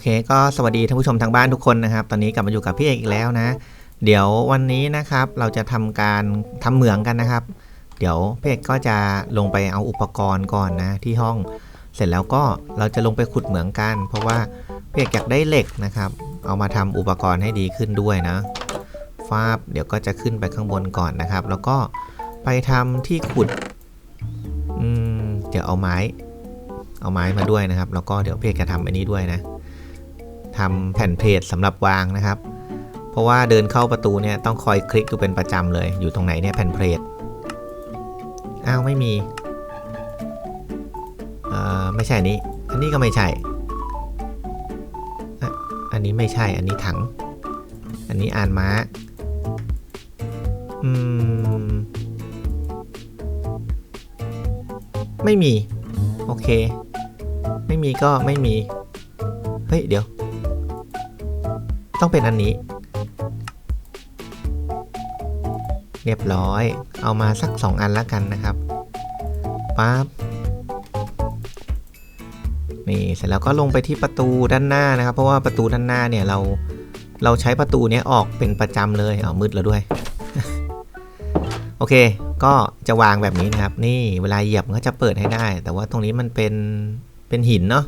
เคก็สวัสดีท่านผู้ชมทางบ้านทุกคนนะครับ ตอนนี้กลับมาอยู่กับพี่เอกอีกแล้วนะ เดี๋ยววันนี้นะครับเราจะทำการทำเหมืองกันนะครับ เดี๋ยวพี่เอกก็จะลงไปเอาอุปกรณ์ก่อนนะที่ห้อง เสร็จแล้วก็เราจะลงไปขุดเหมืองกัน เพราะว่าพี่เอกอยากได้เหล็กนะครับ เอามาทำอุปกรณ์ให้ดีขึ้นด้วยนะฟาบเดี๋ยวก็จะขึ้นไปข้างบนก่อนนะครับ แล้วก็ไปทำที่ขุดอืมเดี๋ยวเอาไม้ เอาไม้มาด้วยนะครับ แล้วก็เดี๋ยวพี่เอกจะทำอันนี้ด้วยนะ ทำแผ่นเพลทสำหรับวางนะครับ เพราะว่าเดินเข้าประตูเนี่ยต้องคอยคลิกดูเป็นประจำเลย อยู่ตรงไหนเนี่ยแผ่นเพลทอ้าวไม่มีเอ่อไม่ใช่นี้ อันนี้ก็ไม่ใช่ อันนี้ไม่ใช่ อันนี้ถัง อันนี้อ่านม้า อืม ไม่มี โอเค ไม่มีก็ไม่มี เฮ้ย เดี๋ยว ต้องเป็นอันนี้ เรียบร้อย เอามาสัก 2 อันแล้วกันนะครับปั๊บนี่เสร็จแล้วก็ลงไปที่ประตูด้านหน้านะครับ เพราะว่าประตูด้านหน้าเนี่ยเราเราใช้ประตูเนี้ยออกเป็นประจำเลยเอมืดแล้วด้วย โอเค ก็จะวางแบบนี้นะครับ นี่เวลาเหยียบก็จะเปิดให้ได้ แต่ว่าตรงนี้มันเป็นเป็นหินเนาะ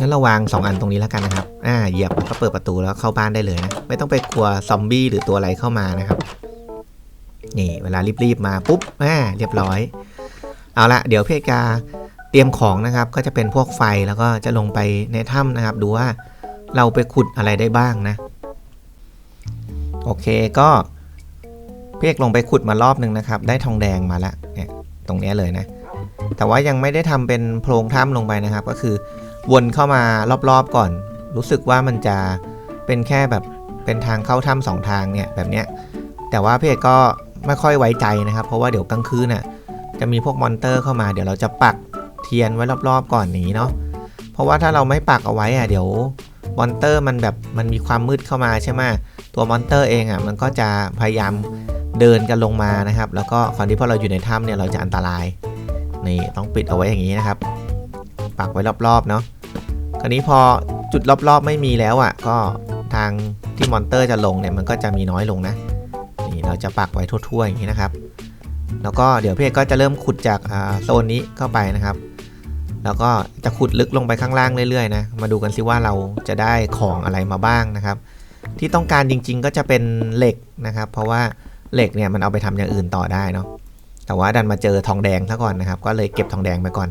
งั้นเราวาง 2 อันตรงนี้แล้วกันนะครับ อ่า เหยียบก็เปิดประตูแล้วเข้าบ้านได้เลยนะ ไม่ต้องไปกลัวซอมบี้หรือตัวอะไรเข้ามานะครับ นี่เวลารีบๆมาปุ๊บ อ่า เรียบร้อย เอาละเดี๋ยวเพกาเตรียมของนะครับ ก็จะเป็นพวกไฟแล้วก็จะลงไปในถ้ำนะครับ ดูว่าเราไปขุดอะไรได้บ้างนะ โอเคก็พี่เอกลงไปขุดมารอบหนึ่งนะครับ ได้ทองแดงมาแล้วเนี่ยตรงเนี้ยเลยนะ แต่ว่ายังไม่ได้ทำเป็นโพรงถ้ำลงไปนะครับ ก็คือ วนเข้ามารอบๆก่อน รู้สึกว่ามันจะเป็นแค่แบบเป็นทางเข้าถ้ำสองทางเนี่ยแบบเนี้ยแต่ว่าพี่เอกก็ไม่ค่อยไว้ใจนะครับ เพราะว่าเดี๋ยวกลางคืนน่ะจะมีพวกมอนเตอร์เข้ามาเดี๋ยวเราจะปักเทียนไว้รอบๆ ก่อนนี้เนาะเพราะว่าถ้าเราไม่ปักเอาไว้อะเดี๋ยวมอนเตอร์มันแบบมันมีความมืดเข้ามาใช่ไหมตัวมอนเตอร์เองอะมันก็จะพยายามเดินกันลงมานะครับ แล้วก็คราวนี้พอเราอยู่ในถ้ำเนี่ยเราจะอันตรายนี่ต้องปิดเอาไว้อย่างนี้นะครับ ปักไว้รอบๆเนาะ คราวนี้พอจุดรอบๆไม่มีแล้วอะ่ะ ก็ทางที่มอนเตอร์จะลงเนี่ยมันก็จะมีน้อยลงนะ นี่เราจะปักไว้ทั่วๆอย่างนี้นะครับ แล้วก็เดี๋ยวพี่เอกก็จะเริ่มขุดจากโซนนี้เข้าไปนะครับ แล้วก็จะขุดลึกลงไปข้างล่างเรื่อยๆนะ มาดูกันซิว่าเราจะได้ของอะไรมาบ้างนะครับ ที่ต้องการจริงๆก็จะเป็นเหล็กนะครับ เพราะว่าเหล็กเนี่ยมันเอาไปทำอย่างอื่นต่อได้เนาะ แต่ว่าดันมาเจอทองแดงซะก่อนนะครับ ก็เลยเก็บทองแดงไปก่อน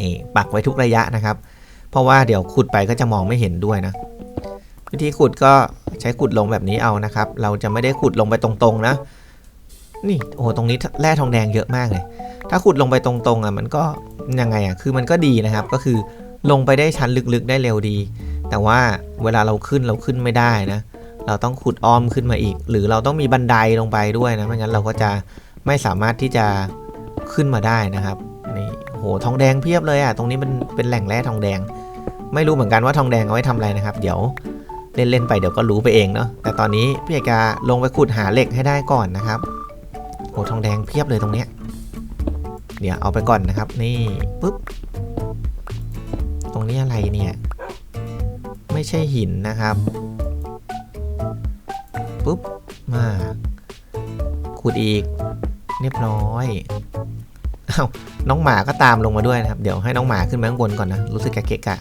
นี่ปักไว้ทุกระยะนะครับ ราะว่าเดี๋ยวขุดไปก็จะมองไม่เห็นด้วยนะ วิธีขุดก็ใช้ขุดลงแบบนี้เอานะครับ เราจะไม่ได้ขุดลงไปตรงๆนะ นี่โอ้โหตรงนี้แร่ทองแดงเยอะมากเลย ถ้าขุดลงไปตรงๆอะมันก็ยังไงอะคือมันก็ดีนะครับ ก็คือลงไปได้ชั้นลึกๆได้เร็วดี แต่ว่าเวลาเราขึ้นเราขึ้นไม่ได้นะ เราต้องขุดอ้อมขึ้นมาอีก หรือเราต้องมีบันไดลงไปด้วยนะไม่งั้นเราก็จะไม่สามารถที่จะขึ้นมาได้นะครับนี่โหทองแดงเพียบเลยอะตรงนี้มันเป็นแหล่งแร่ทองแดง ไม่รู้เหมือนกันว่าทองแดงเอาไว้ทำอะไรนะครับ เดี๋ยวเล่นๆไปเดี๋ยวก็รู้ไปเองเนาะแต่ตอนนี้พี่เอกาลงไปขุดหาเหล็กให้ได้ก่อนนะครับโหทองแดงเพียบเลยตรงเนี้ยเดี๋ยวเอาไปก่อนนะครับ นี่ปุ๊บตรงนี้อะไรเนี่ย ไม่ใช่หินนะครับปุ๊บมาขุดอีกเรียบร้อยอ้าน้องหมาก็ตามลงมาด้วยนะครับ เดี๋ยวให้น้องหมาขึ้นมาข้างบนก่อนนะ รู้สึกแกะเกะกะ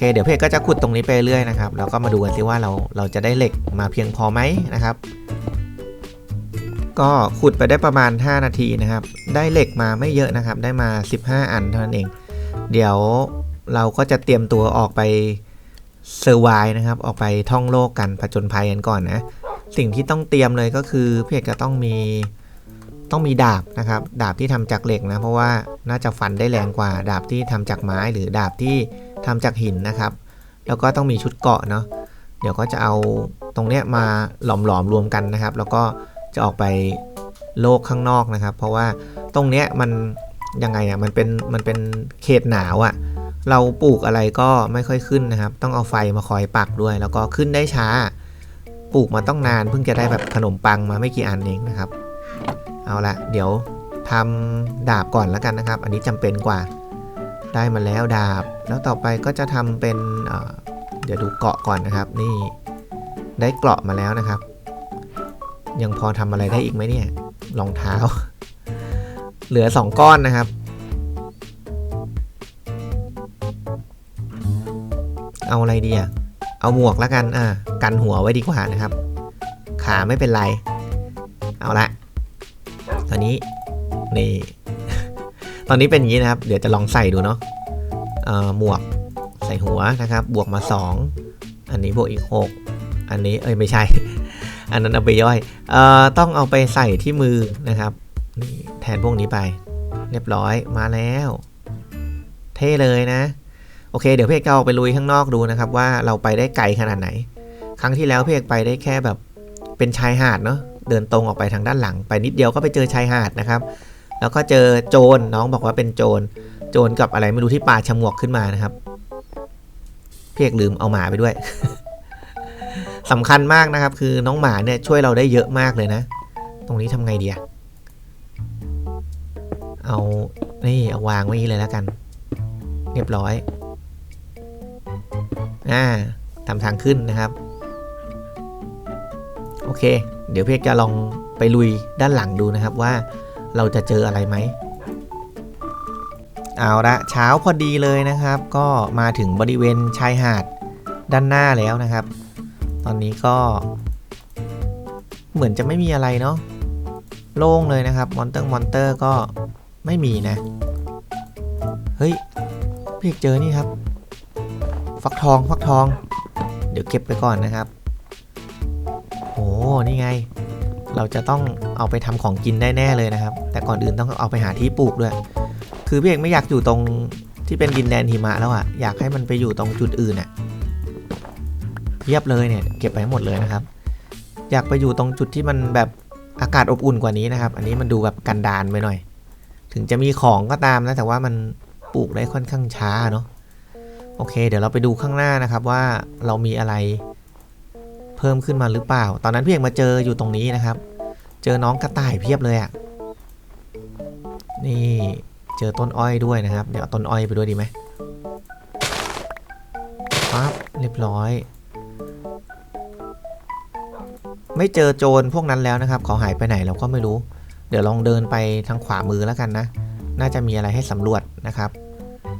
เคเดี๋ยวเพจก็จะขุดตรงนี้ไปเรื่อยนะครับแล้วก็มาดูกันสิว่าเราเราจะได้เหล็กมาเพียงพอไหมนะครับ ก็ขุดไปได้ประมาณ 5 นาทีนะครับ ได้เหล็กมาไม่เยอะนะครับ ได้มา 15 อันเท่านั้นเอง เดี๋ยวเราก็จะเตรียมตัวออกไปเซอร์ไวนะครับ ออกไปท่องโลกกันผจญภัยกันก่อนนะสิ่งที่ต้องเตรียมเลยก็คือเพจจะต้องมีต้องมีดาบนะครับ ดาบที่ทำจากเหล็กนะ เพราะว่าน่าจะฟันได้แรงกว่า ดาบที่ทำจากไม้หรือดาบที่ ทำจากหินนะครับ แล้วก็ต้องมีชุดเกาะเนาะเดี๋ยวก็จะเอาตรงเนี้ยมาหลอมๆรรวมกันนะครับ แล้วก็จะออกไปโลกข้างนอกนะครับ เพราะว่าตรงเนี้ยมันยังไงอะ่ะมันเป็นมันเป็นเขตหนาวอะ่ะเราปลูกอะไรก็ไม่ค่อยขึ้นนะครับ ต้องเอาไฟมาคอยปักด้วย แล้วก็ขึ้นได้ช้า ปลูกมาต้องนานเพิ่งจะได้แบบขนมปังมาไม่กี่อันเองนะครับ เอาละเดี๋ยวทำดาบก่อนแล้วกันนะครับ อันนี้จำเป็นกว่า ได้มาแล้วดาบ แล้วต่อไปก็จะทำเป็นเเดี๋ยวดูเกาะก่อนนะครับ นี่ได้เกราะมาแล้วนะครับ ยังพอทำอะไรได้อีกไหมเนี่ยรองเท้า เหลือสองก้อนนะครับ เอาอะไรดีอะเอาหมวกแล้วกัน อ่า กันหัวไว้ดีกว่านะครับ ขาไม่เป็นไร เอาละ ตอนนี้ นี่ ตอนนี้เป็นอย่างนี้นะครับ เดี๋ยวจะลองใส่ดูเนาะเออหมวกใส่หัวนะครับ บวกมา 2 อันนี้บวกอีก 6 อันนี้เอ้ยไม่ใช่ อันนั้นเอาไปย่อยเออต้องเอาไปใส่ที่มือนะครับนี่แทนพวกนี้ไป เรียบร้อยมาแล้ว เท่เลยนะ โอเค เดี๋ยวพี่เอกจเอาไปลุยข้างนอกดูนะครับ ว่าเราไปได้ไกลขนาดไหน ครั้งที่แล้วพี่เอกไปได้แค่แบบเป็นชายหาดเนาะเดินตรงออกไปทางด้านหลัง ไปนิดเดียวก็ไปเจอชายหาดนะครับ แล้วก็เจอโจรน้องบอกว่าเป็นโจรโจรกับอะไรไม่รู้ที่ปาฉมวกขึ้นมานะครับเพี่เอกลืมเอาหมาไปด้วยสำคัญมากนะครับ คือน้องหมาเนี่ยช่วยเราได้เยอะมากเลยนะ ตรงนี้ทำไงดีอะเอานี่เอาวางไว้อย่างนี้เลยแล้วกัน เรียบร้อยอ่าทำทางขึ้นนะครับโอเค เดี๋ยวเพี่เอกจะลองไปลุยด้านหลังดูนะครับว่า เราจะเจออะไรไหม เอาละเช้าพอดีเลยนะครับ ก็มาถึงบริเวณชายหาดด้านหน้าแล้วนะครับ ตอนนี้ก็ เหมือนจะไม่มีอะไรเนาะโล่งเลยนะครับ มอนเตอร์มอนเตอร์ก็ไม่มีนะ เฮ้ยพี่เอกเจอนี่ครับ ฟักทองฟักทอง เดี๋ยวเก็บไปก่อนนะครับ โอ้นี่ไง เราจะต้องเอาไปทำของกินได้แน่เลยนะครับ แต่ก่อนอื่นต้องเอาไปหาที่ปลูกด้วย คือพี่เอกไม่อยากอยู่ตรงที่เป็นดินแดนหิมะแล้วอะ่ะ อยากให้มันไปอยู่ตรงจุดอื่นอะ่ะเพียบเลยเนี่ยเก็บไปหมดเลยนะครับ อยากไปอยู่ตรงจุดที่มันแบบอากาศอบอุ่นกว่านี้นะครับ อันนี้มันดูแบบกันดานไปหน่อย ถึงจะมีของก็ตามนะแต่ว่ามันปลูกได้ค่อนข้างช้าเนาะโอเค เดี๋ยวเราไปดูข้างหน้านะครับว่าเรามีอะไร เพิ่มขึ้นมาหรือเปล่า ตอนนั้นพี่เอกมาเจออยู่ตรงนี้นะครับ เจอน้องกระต่ายเพียบเลยอะ่ะ นี่เจอต้นอ้อยด้วยนะครับ เดี๋ยวเอาต้นอ้อยไปด้วยดีไหมปั๊บเรียบร้อย ไม่เจอโจรพวกนั้นแล้วนะครับ เขาหายไปไหนเราก็ไม่รู้ เดี๋ยวลองเดินไปทางขวามือแล้วกันนะ น่าจะมีอะไรให้สำรวจนะครับ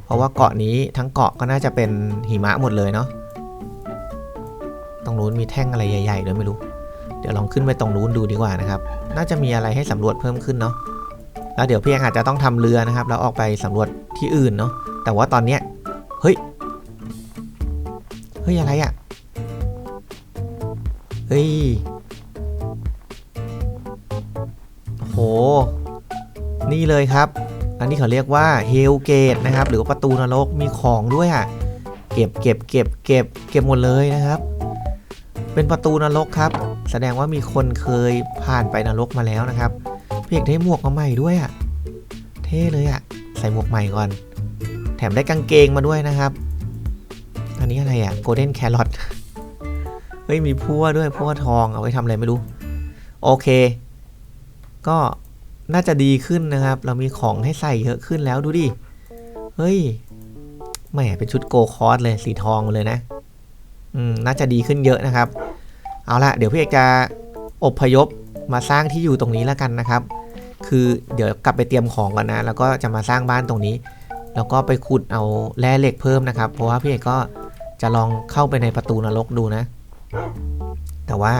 เพราะว่าเกาะนี้ทั้งเกาะก็น่าจะเป็นหิมะหมดเลยเนาะ ตรงนู้นมีแท่งอะไรใหญ่ๆด้วยไม่รู้ เดี๋ยวลองขึ้นไปตรงนู้นดูดีกว่านะครับ น่าจะมีอะไรให้สำรวจเพิ่มขึ้นเนาะ แล้วเดี๋ยวพี่เอกอาจจะต้องทำเรือนะครับ แล้วออกไปสำรวจที่อื่นเนาะ แต่ว่าตอนเนี้ย เฮ้ย เฮ้ยอะไรอะ่ะ เฮ้ย โห นี่เลยครับ อันนี้เขาเรียกว่าเฮลเกตนะครับ หรือประตูนรก มีของด้วยอะ เก็บเก็บเก็บเก็บเก็บหมดเลยนะครับ เป็นประตูนรกครับ แสดงว่ามีคนเคยผ่านไปนรกมาแล้วนะครับเพี่เอกได้หมวกมาใหม่ด้วยอะ่ะ เท่เลยอะ่ะ ใส่หมวกใหม่ก่อน แถมได้กางเกงมาด้วยนะครับอันนี้อะไรอะ่ะโกลเด้นแครอทเฮ้ยมีพั่วด้วยพั่วทองเอาไว้ทำอะไรไม่รู้ โอเค ก็น่าจะดีขึ้นนะครับ เรามีของให้ใส่เยอะขึ้นแล้วดูดิ เฮ้ยแหมเป็นชุดโกคอสเลยสีทองเลยนะ น่าจะดีขึ้นเยอะนะครับ เอาละเดี๋ยวพี่เอกจะอบพยพมาสร้างที่อยู่ตรงนี้แล้วกันนะครับ คือเดี๋ยวกลับไปเตรียมของก่อนนะ แล้วก็จะมาสร้างบ้านตรงนี้ แล้วก็ไปขุดเอาแร่เหล็กเพิ่มนะครับ เพราะว่าพี่เอกก็จะลองเข้าไปในประตูนรกดูนะ แต่ว่า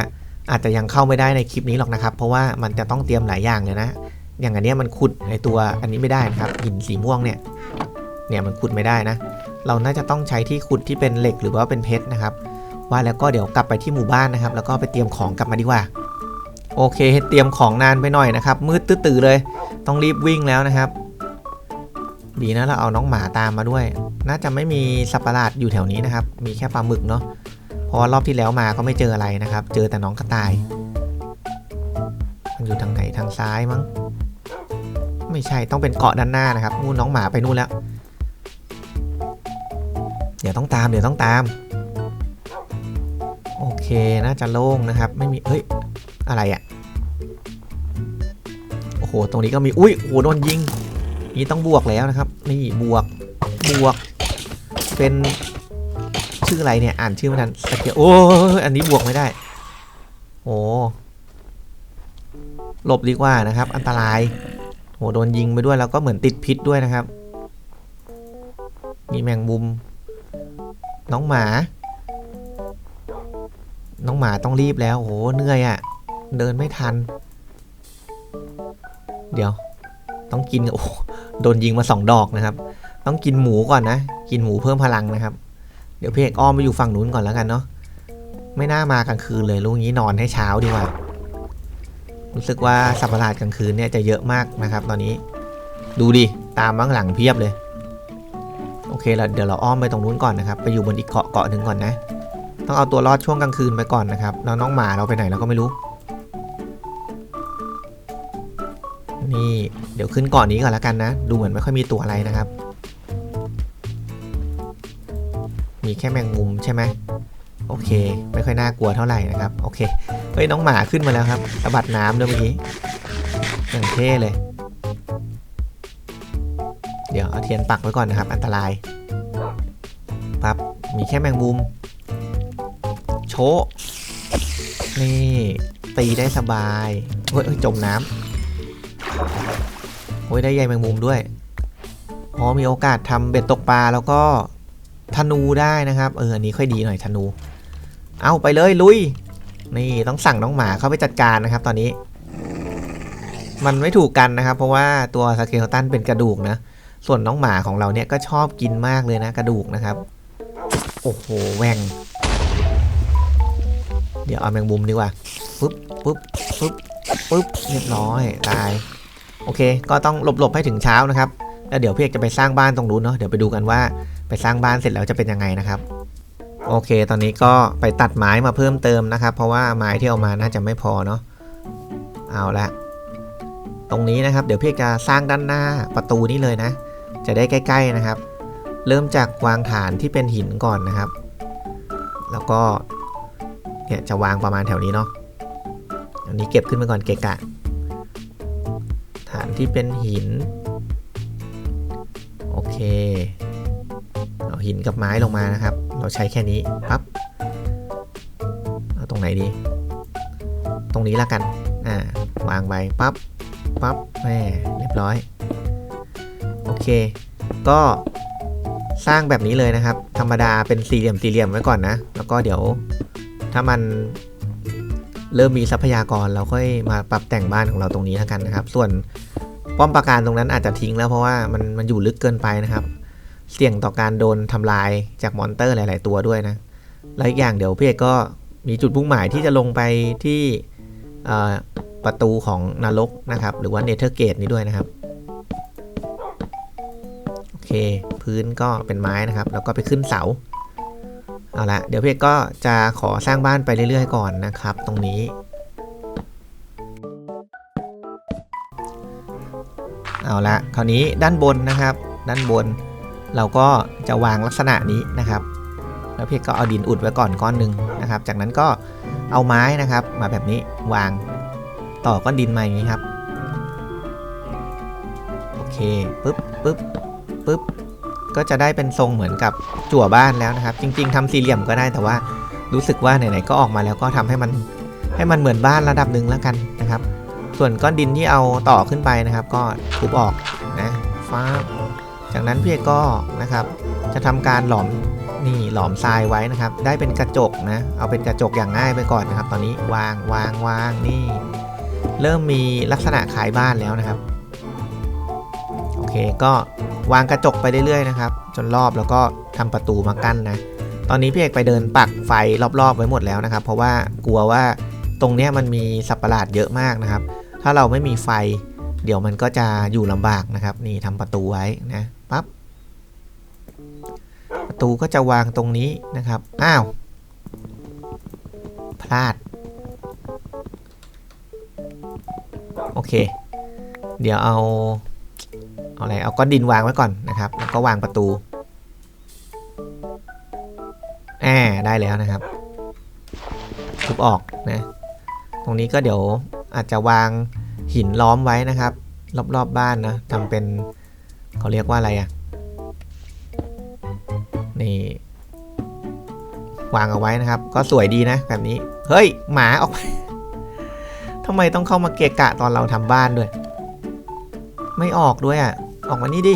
อาจจะยังเข้าไม่ได้ในคลิปนี้หรอกนะครับ เพราะว่ามันจะต้องเตรียมหลายอย่างเลยนะ อย่างอันนี้มันขุดในตัวอันนี้ไม่ได้นะครับหินสีม่วงเนี่ย เนี่ยมันขุดไม่ได้นะ เราน่าจะต้องใช้ที่ขุดที่เป็นเหล็กหรือว่าเป็นเพชรนะครับ ว่าแล้วก็เดี๋ยวกลับไปที่หมู่บ้านนะครับ แล้วก็ไปเตรียมของกลับมาดีกว่า โอเคเตรียมของนานไปหน่อยนะครับ มืดตื้อเลย ต้องรีบวิ่งแล้วนะครับ ดีนะเราเอาน้องหมาตามมาด้วย น่าจะไม่มีสัตว์ประหลาดอยู่แถวนี้นะครับ มีแค่ปลาหมึกเนาะเพราะว่ารอบที่แล้วมาก็ไม่เจออะไรนะครับ เจอแต่น้องกระต่าย มันอยู่ทางไหนทางซ้ายมั้ง ไม่ใช่ต้องเป็นเกาะด้านหน้านะครับนู่นน้องหมาไปนู่นแล้ว เดี๋ยวต้องตามเดี๋ยวต้องตาม โอเคน่าจะโล่งนะครับ ไม่มีเฮ้ยอะไรอะ่ะโอ้โหตรงนี้ก็มีอุ้ยโอ้โหโดนยิงนี่ต้องบวกแล้วนะครับ นี่บวกบวก เป็นชื่ออะไรเนี่ยอ่านชื่อไม่ทันสเกลโอ้อันนี้บวกไม่ได้โอ้หลบดีกว่านะครับ อันตรายโหโดนยิงไปด้วยแล้วก็เหมือนติดพิษด้วยนะครับ มีแมงมุม น้องหมา น้องหมาต้องรีบแล้วโหเหนื่อยอะ่ะ เดินไม่ทัน เดี๋ยว ต้องกินโอ้โดนยิงมาสองดอกนะครับ ต้องกินหมูก่อนนะ กินหมูเพิ่มพลังนะครับ เดี๋ยวพี่เอกอ้อมไปอยู่ฝั่งนู้นก่อนแล้วกันเนาะไม่น่ามากลางคืนเลยลูกนี้นอนให้เช้าดีกว่ารู้สึกว่าสัปหลาดกลางคืนเนี่ยจะเยอะมากนะครับ ตอนนี้ ดูดิตามบ้างหลังเพียบเลย โอเคเราเดี๋ยวเราอ้อมไปตรงนู้นก่อนนะครับ ไปอยู่บนอีกเกาะเกาะหนึ่งก่อนนะ ต้องเอาตัวรอดช่วงกลางคืนไปก่อนนะครับ แล้วน้องหมาเราไปไหนเราก็ไม่รู้ นี่เดี๋ยวขึ้นเกาะนี้ก่อนแล้วกันนะ ดูเหมือนไม่ค่อยมีตัวอะไรนะครับ มีแค่แมงมุมใช่ไหมโอเค ไม่ค่อยน่ากลัวเท่าไหร่นะครับ โอเค เฮ้ยน้องหมาขึ้นมาแล้วครับสะบัดน้ำด้วยเมื่อกี้อย่างเท่เลย เดี๋ยวเอาเทียนปักไว้ก่อนนะครับ อันตรายปั๊บมีแค่แมงมุม โชะนี่ ตีได้สบายเฮ้ยจมน้ำโอ้ยได้ใยแมงมุมด้วยอ๋อมีโอกาสทำเบ็ดตกปลาแล้วก็ธนูได้นะครับ เอออันนี้ค่อยดีหน่อยธนู เอาไปเลยลุย นี่ต้องสั่งน้องหมาเข้าไปจัดการนะครับ ตอนนี้ มันไม่ถูกกันนะครับ เพราะว่าตัวสเกลตันเป็นกระดูกนะ ส่วนน้องหมาของเราเนี่ยก็ชอบกินมากเลยนะกระดูกนะครับ โอ้โหแหวงเดี๋ยวเอาแมงมุมดีกว่าปึ๊บปึ๊บปึ๊บปึ๊บเรียบร้อยตาย โอเค ก็ต้องหลบๆให้ถึงเช้านะครับ แล้วเดี๋ยวพี่เอกจะไปสร้างบ้านตรงนู้นเนาะเดี๋ยวไปดูกันว่าไปสร้างบ้านเสร็จแล้วจะเป็นยังไงนะครับ โอเค ตอนนี้ก็ไปตัดไม้มาเพิ่มเติมนะครับ เพราะว่าไม้ที่เอามาน่าจะไม่พอเนาะเอาละตรงนี้นะครับ เดี๋ยวพี่เอกจะสร้างด้านหน้าประตูนี้เลยนะ จะได้ใกล้ ๆนะครับ เริ่มจากวางฐานที่เป็นหินก่อนนะครับ แล้วก็เนี่ยจะวางประมาณแถวนี้เนาะอันนี้เก็บขึ้นไปก่อนเกะกะ ฐานที่เป็นหิน โอเค เอาหินกับไม้ลงมานะครับ เราใช้แค่นี้ปั๊บเอาตรงไหนดี ตรงนี้ละกัน อ่า วางไปปั๊บปั๊บแม่เรียบร้อย โอเค ก็สร้างแบบนี้เลยนะครับ ธรรมดาเป็นสี่เหลี่ยมสี่เหลี่ยมไว้ก่อนนะ แล้วก็เดี๋ยวถ้ามันเริ่มมีทรัพยากรเราค่อยมาปรับแต่งบ้านของเราตรงนี้แล้วกันนะครับ ส่วนป้อมปราการตรงนั้นอาจจะทิ้งแล้วเพราะว่ามันมันอยู่ลึกเกินไปนะครับ เสี่ยงต่อการโดนทำลายจากมอนเตอร์หลาย ๆ ตัวด้วยนะ และอีกอย่างเดี๋ยวพี่เอกก็มีจุดมุ่งหมายที่จะลงไปที่ประตูของนรกนะครับ หรือว่าเนเธอร์เกตนี้ด้วยนะครับ เค พื้นก็เป็นไม้นะครับ แล้วก็ไปขึ้นเสา เอาละเดี๋ยวพี่เอกก็จะขอสร้างบ้านไปเรื่อยๆก่อนนะครับ ตรงนี้ เอาละคราวนี้ด้านบนนะครับ ด้านบน เราก็จะวางลักษณะนี้นะครับ แล้วเพี่ก็เอาดินอุดไว้ก่อนก้อนหนึ่งนะครับ จากนั้นก็เอาไม้นะครับ มาแบบนี้วางต่อก้อนดินมาอย่างนี้ครับ โอเค ปึ๊บปึ๊บ ปึ๊บก็จะได้เป็นทรงเหมือนกับจั่วบ้านแล้วนะครับ จริง ๆทำสี่เหลี่ยมก็ได้แต่ว่ารู้สึกว่าไหนๆก็ออกมาแล้วก็ทำให้มันให้มันเหมือนบ้านระดับหนึ่งแล้วกันนะครับ ส่วนก้อนดินที่เอาต่อขึ้นไปนะครับ ก็ทุบออกนะฟ้าจากนั้นพี่ก็นะครับ จะทำการหลอมนี่หลอมทรายไว้นะครับ ได้เป็นกระจกนะเอาเป็นกระจกอย่างง่ายไปก่อนนะครับ ตอนนี้วางวางวางนี่ เริ่มมีลักษณะคล้ายบ้านแล้วนะครับ โอเคก็ วางกระจกไปเรื่อยๆนะครับ จนรอบแล้วก็ทำประตูมากั้นนะ ตอนนี้พี่เอกไปเดินปักไฟรอบๆไว้หมดแล้วนะครับ เพราะว่ากลัวว่าตรงเนี้ยมันมีสัตว์ประหลาดเยอะมากนะครับ ถ้าเราไม่มีไฟ เดี๋ยวมันก็จะอยู่ลำบากนะครับ นี่ทำประตูไว้นะปั๊บประตูก็จะวางตรงนี้นะครับ อ้าว พลาด โอเค เดี๋ยวเอา เอาอะไรเอาก้อนดินวางไว้ก่อนนะครับ แล้วก็วางประตูแอบได้แล้วนะครับทุบออกนะ ตรงนี้ก็เดี๋ยวอาจจะวางหินล้อมไว้นะครับ รอบๆบบ้านนะทำเป็นเขาเรียกว่าอะไรอะนี่วางเอาไว้นะครับ ก็สวยดีนะแบบนี้ เฮ้ย หมาออกไปทำไมต้องเข้ามาเกะกะตอนเราทำบ้านด้วย ไม่ออกด้วยอะ ออกมานี่ดิ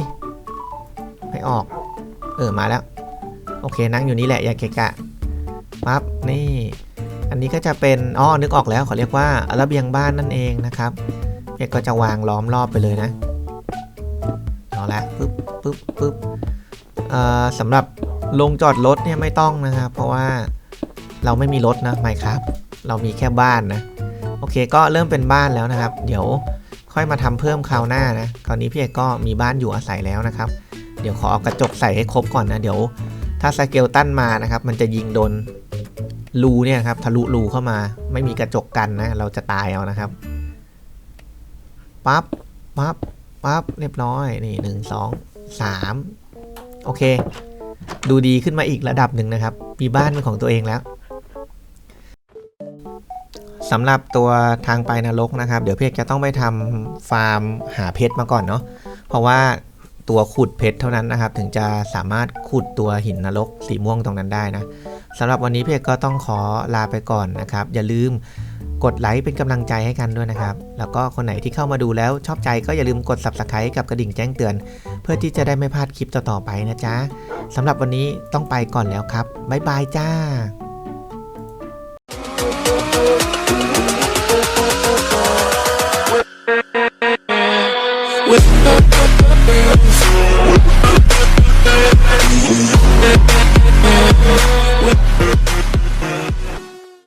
ไม่ออก เออมาแล้ว โอเคนั่งอยู่นี่แหละอย่าเกะกะปั๊บนี่ อันนี้ก็จะเป็นอ๋อนึกออกแล้วเขาเรียกว่าระเบียงบ้านนั่นเองนะครับเอกก็จะวางล้อมรอบไปเลยนะเอาละปึ๊บปึ๊บปึ๊บอ่อสำหรับลงจอดรถเนี่ยไม่ต้องนะครับ เพราะว่าเราไม่มีรถนะไม่ครับ เรามีแค่บ้านนะ โอเคก็เริ่มเป็นบ้านแล้วนะครับ เดี๋ยว ค่อยมาทำเพิ่มคราวหน้านะตอนนี้พี่เอกก็มีบ้านอยู่อาศัยแล้วนะครับ เดี๋ยวขอเอากระจกใส่ให้ครบก่อนนะ เดี๋ยว ถ้าสเกลตันมานะครับ มันจะยิงโดนรูเนี่ยครับทะลุรูเข้ามา ไม่มีกระจกกันนะ เราจะตายเอานะครับปั๊บปั๊บปั๊บเรียบร้อยนี่หนึ่งสองสามโอเค ดูดีขึ้นมาอีกระดับหนึ่งนะครับ มีบ้านเป็นของตัวเองแล้ว สำหรับตัวทางไปนรกนะครับ เดี๋ยวเพชรจะต้องไปทำฟาร์มหาเพชรมาก่อนเนาะเพราะว่าตัวขุดเพชรเท่านั้นนะครับ ถึงจะสามารถขุดตัวหินนรกสีม่วงตรงนั้นได้นะสำหรับวันนี้เพชรก็ต้องขอลาไปก่อนนะครับ อย่าลืมกดไลค์เป็นกำลังใจให้กันด้วยนะครับ แล้วก็คนไหนที่เข้ามาดูแล้วชอบใจก็อย่าลืมกด subscribe กับกระดิ่งแจ้งเตือน เพื่อที่จะได้ไม่พลาดคลิปต่อๆไปนะจ๊ะสำหรับวันนี้ต้องไปก่อนแล้วครับบ๊ายบายจ้า